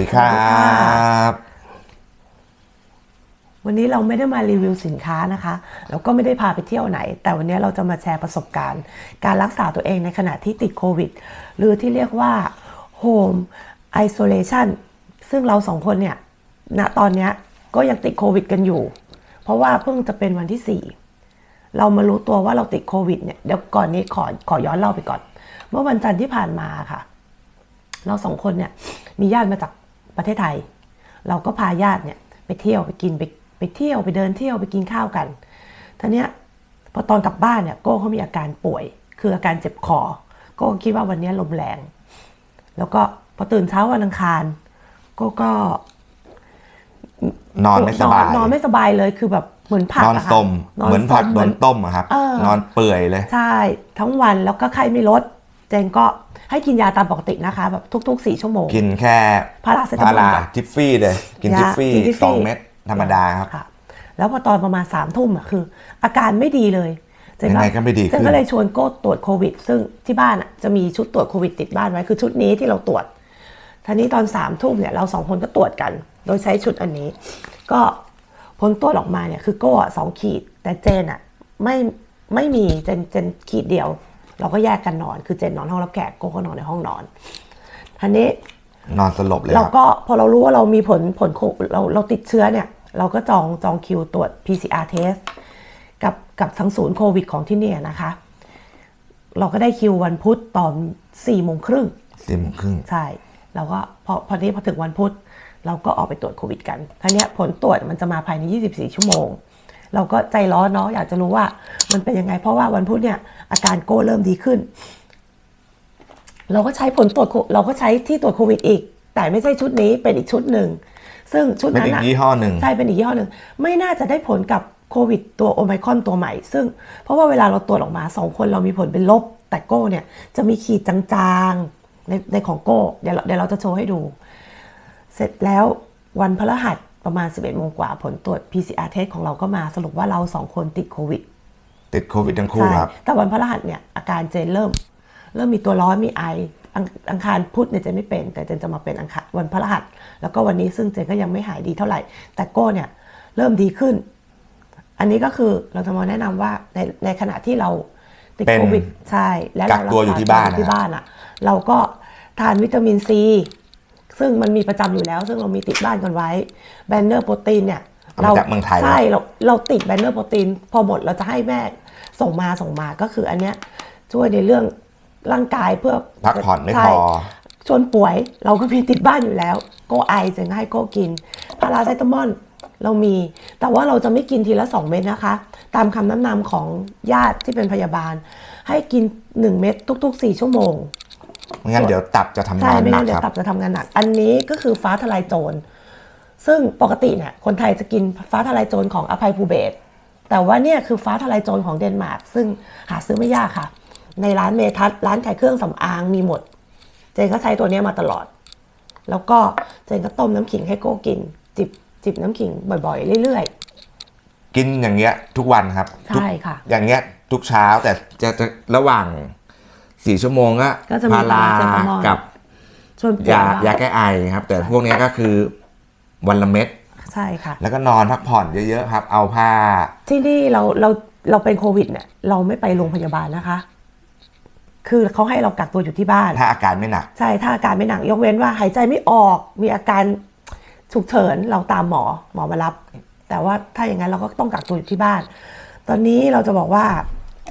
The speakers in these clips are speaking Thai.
ดีครับ วันนี้เราไม่ได้มารีวิวสินค้านะคะ แล้วก็ไม่ได้พาไปเที่ยวไหน แต่วันนี้เราจะมาแชร์ประสบการณ์ การรักษาตัวเองในขณะที่ติดโควิด หรือที่เรียกว่า Home Isolation ซึ่งเราสองคนเนี่ย ณ ตอนนี้ก็ยังติดโควิดกันอยู่ เพราะว่าเพิ่งจะเป็นวันที่ 4 เรามารู้ตัวว่าเราติดโควิดเนี่ยเดี๋ยวก่อนนี้ขอขอย้อนเล่าไปก่อน เมื่อวันจันทร์ที่ผ่านมาค่ะ เราสองคนเนี่ยมีญาติมาจาก ประเทศไทย เราก็พาญาติเนี่ยไปเที่ยวไปกินไปไปเที่ยวไปเดินเที่ยวไปกินข้าวกันทีเนี้ยพอตอนกลับบ้านเนี่ยโก้เขามีอาการป่วย คืออาการเจ็บคอโก้คิดว่าวันนี้ลมแรง แล้วก็พอตื่นเช้าวันอังคารโก้ก็นอนไม่สบายนอนไม่สบายเลยคือแบบเหมือนผักนอนอะค่ะสมนเหมือนผักสโดนต้มอะครับเออนอนเปื่อยเลย ใช่ ทั้งวันแล้วก็ไข้ไม่ลดเจนก็ ให้กินยาตามปกตินะคะแบบทุกๆสี่ชั่วโมง กินแค่พาราเซตามอลพาราจิฟฟี่เลย กินยาจิฟฟี่กินจิฟฟี่สองเม็ดธรรมดาครับค่ะแล้วพอตอนประมาณสามทุ่มอะคือ อาการไม่ดีเลยเจนยังไงก็ไม่ดีเจขึ้นนก็เลยชวนโก้ตรวจโควิด ซึ่งที่บ้านอะจะมีชุดตรวจโควิดติดบ้านไว้คือชุดนี้ที่เราตรวจทีนี้ตอนสามทุ่มเนี่ยเราสองคนก็ตรวจกัน โดยใช้ชุดอันนี้ ก็ผลตรวจออกมาเนี่ยคือโก้อะสองขีด แต่เจนอะไม่ไม่มีเจนเจนขีดเดียว เราก็แยกกันนอนคือเจนนอนห้องรับแขกโก้ก็นอนในห้องนอนทีนี้นอนสลบเลยคเรารับก็พอเรารู้ว่าเรามีผลผลโคเราเราติดเชื้อเนี่ย เราก็จองจองคิวตรวจ PCR test กับกับทางศูนย์โควิดของที่เนี่ยนะคะ เราก็ได้คิววันพุธตอน4โมงครึ่งสี่โมงครึ่งใช่เราก็พอพอนี้พอถึงวันพุธเราก็ออกไปตรวจโควิดกันทีเนี้ยผลตรวจมันจะมาภายใน 24 ชั่วโมง เราก็ใจร้อนเนาะอยากจะรู้ว่า มันเป็นยังไง เพราะว่าวันพุธเนี่ยอาการโก้เริ่มดีขึ้น เราก็ใช้ผลตรวจโคเราก็ใช้ที่ตรวจโควิดอีก แต่ไม่ใช่ชุดนี้เป็นอีกชุดหนึ่งซึ่งชุดเป็นนั้นอีกอะยี่ห้อหนึ่งใช่เป็นอีกยี่ห้อหนึ่งไม่น่าจะได้ผลกับโควิดตัวโอไมครอนตัวใหม่ ซึ่งเพราะว่าเวลาเราตรวจออกมาสองคนเรามีผลเป็นลบ แต่โก้เนี่ยจะมีขีดจางๆในในของโก้เดี๋ยวเราเดี๋ยวเราจะโชว์ให้ดู เสร็จแล้ววันพฤหัส ประมาณ 11โมงกว่าผลตรวจ PCR test ของเราก็มาสรุปว่าเราสองคนติดโควิด ติดโควิดทั้งคู่ใช่ครับ แต่วันพฤหัสเนี่ยอาการเจนเริ่ม เริ่มมีตัวร้อนมีไออังอังคารพุธเนี่ยเจนไม่เป็น แต่เจนจะมาเป็นอังคารวันพฤหัส แล้วก็วันนี้ซึ่งเจนก็ยังไม่หายดีเท่าไหร่ แต่โก้เนี่ยเริ่มดีขึ้น อันนี้ก็คือเราจะมาแนะนำว่าในในขณะที่เราติดเป็นโควิดใช่และกักตัวอยู่ที่บ้านรักษตัวที่บ้านอะเราก็ทานวิตามินซี ซึ่งมันมีประจำอยู่แล้ว ซึ่งเรามีติดบ้านกันไว้แบนเนอร์โปรตีนเนี่ยเอามาจากเมืองไทยใช่เราเราติดแบนเนอร์โปรตีนพอหมดเราจะให้แม่ส่งมาส่งมาก็คืออันเนี้ยช่วยในเรื่องร่างกายเพื่อพักผ่อนไม่ใช่พอชวนป่วยเราก็มีติดบ้านอยู่แล้ว โกไอจึงให้โกกินพาราเซตามอลเรามี แต่ว่าเราจะไม่กินทีละ 2 เม็ดนะคะ ตามคำแนะนำของญาติที่เป็นพยาบาล ให้กิน 1 เม็ดทุก ๆ 4 ชั่วโมง ไม่งั้นเดี๋ยวตับจะทำใช่งานไม่หนังั้กนเดี๋ยครับวตับจะทำงานหนัก อันนี้ก็คือฟ้าทลายโจร ซึ่งปกติเนี่ยคนไทยจะกินฟ้าทลายโจรของอภัยภูเบศรแต่ว่าเนี่ยคือฟ้าทลายโจรของเดนมาร์กซึ่งหาซื้อไม่ยากค่ะ ในร้านเมทัศน์ร้านขายเครื่องสำอางมีหมด เจนก็ใช้ตัวเนี้ยมาตลอด แล้วก็เจนก็ต้มน้ำขิงให้โก้กิน จิบจิบน้ำขิงบ่อยๆเรื่อยกินอย่างเงี้ยทุกวันครับใช่ทุกค่ะ อย่างเงี้ยทุกเช้าแต่จะจะระหว่าง สี่ชั่วโมงก็ก็จะมีพาราพาราเซตามอลกับๆชวนป่วยยาบ้างยาแก้ไอครับ แต่พวกเนี้ยก็คือวันละเม็ดใช่ค่ะ แล้วก็นอนพักผ่อนเยอะๆครับ เอาผ้า ที่นี่เราเราเราเป็นโควิดเนี่ยเราไม่ไปโรงพยาบาลนะคะ คือเขาให้เรากักตัวอยู่ที่บ้าน ถ้าอาการไม่หนัก ใช่ถ้าอาการไม่หนัก ยกเว้นว่าหายใจไม่ออกมีอาการฉุกเฉินเราตามหมอหมอมารับ แต่ว่าถ้าอย่างนั้นเราก็ต้องกักตัวอยู่ที่บ้าน ตอนนี้เราจะบอกว่า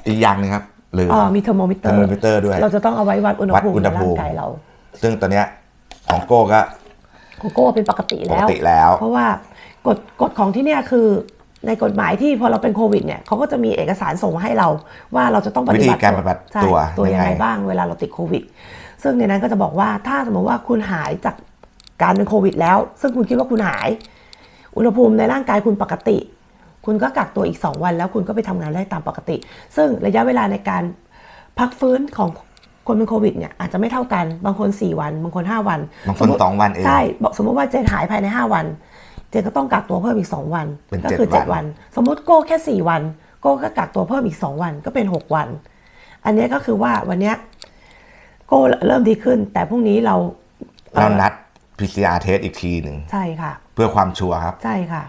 อีกอย่างหนึงครับ หรือเออมีเทอร์โมมิเตอร์ thermometer ด้วย เราจะต้องเอาไว้วัดอุณหภูมิวัดอุณหในภูร่ามิงกายเรา ซึ่งตัวเนี้ยของโก้ก็ของโก้เป็นปกติปแล้กวติแล้ว เพราะว่ากฎกฎของที่เนี่ยคือในกฎหมายที่พอเราเป็นโควิดเนี่ยเขาก็จะมีเอกสารส่งมาให้เรา ว่าเราจะต้องปฏิบัติวิธีการปฏิบัติใช่ตัวตัวยังไงยังไงบ้างเวลาเราติดโควิด ซึ่งในนั้นก็จะบอกว่าถ้าสมมติว่าคุณหายจากการเป็นโควิดแล้ว ซึ่งคุณคิดว่าคุณหาย อุณหภูมิในร่างกายคุณปกติ คุณก็กักตัวอีก 2 วัน แล้วคุณก็ไปทำงานได้ตามปกติ ซึ่งระยะเวลาในการพักฟื้นของคนเป็นโควิดเนี่ยอาจจะไม่เท่ากัน บางคน 4 วัน บางคน 5 วันบางคนมมุติสองวันเองใช่บอกสมมติว่าเจนหายภายใน 5 วัน เจนก็ต้องกักตัวเพิ่มอีก 2 วันเป็นก็เจ็ดคือวัน7วัน สมมติโก้แค่ 4 วัน โก้ก็กักตัวเพิ่มอีก 2 วันก็เป็น 6 วัน อันเนี้ยก็คือว่าวันเนี้ยโก้เริ่มดีขึ้น แต่พรุ่งนี้เราเรานัด PCR test อีกทีหนึ่งใช่ค่ะ เพื่อความชัวร์ครับ ใช่ค่ะ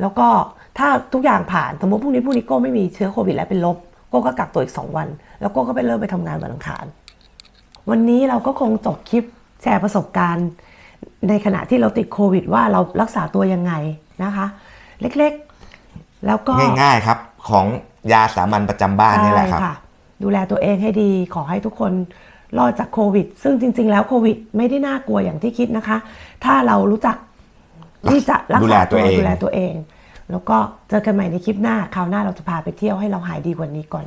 แล้วก็ ถ้าทุกอย่างผ่านสมมติพรุ่งนี้พรุ่งนี้โก้ไม่มีเชื้อโควิดแล้วเป็นลบโก้ก็กักตัวอีก 2 วัน แล้วโก้ก็ไปเริ่มไปทำงานวันอังคาร วันนี้เราก็คงจบคลิปแชร์ประสบการณ์ ในขณะที่เราติดโควิด ว่าเรารักษาตัวยังไงนะคะ เล็กๆ แล้วก็ง่ายๆครับของยาสามัญประจำบ้านนี่แหละครับใช่ดูแลตัวเองให้ดีขอให้ทุกคนรอดจากโควิด ซึ่งจริง ๆ แล้วโควิด ไม่ได้น่ากลัวอย่างที่คิดนะคะ ถ้าเรารู้จักที่จะรักดูแลษาตัตัววเองดูแลตัวเอง แล้วก็เจอกันใหม่ในคลิปหน้า คราวหน้าเราจะพาไปเที่ยวให้เราหายดีกว่านี้ก่อน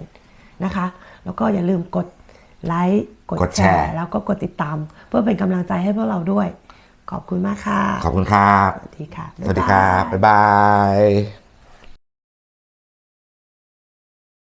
นะคะ แล้วก็อย่าลืมกดไลค์ กดกดแชแชร์ ร์ แล้วก็กดติดตาม เพื่อเป็นกำลังใจให้พวกเราด้วย ขอบคุณมากค่ะ ขอบคุณครับ สวัสดีค่ะ สวัสดีครับ บ๊ายบาย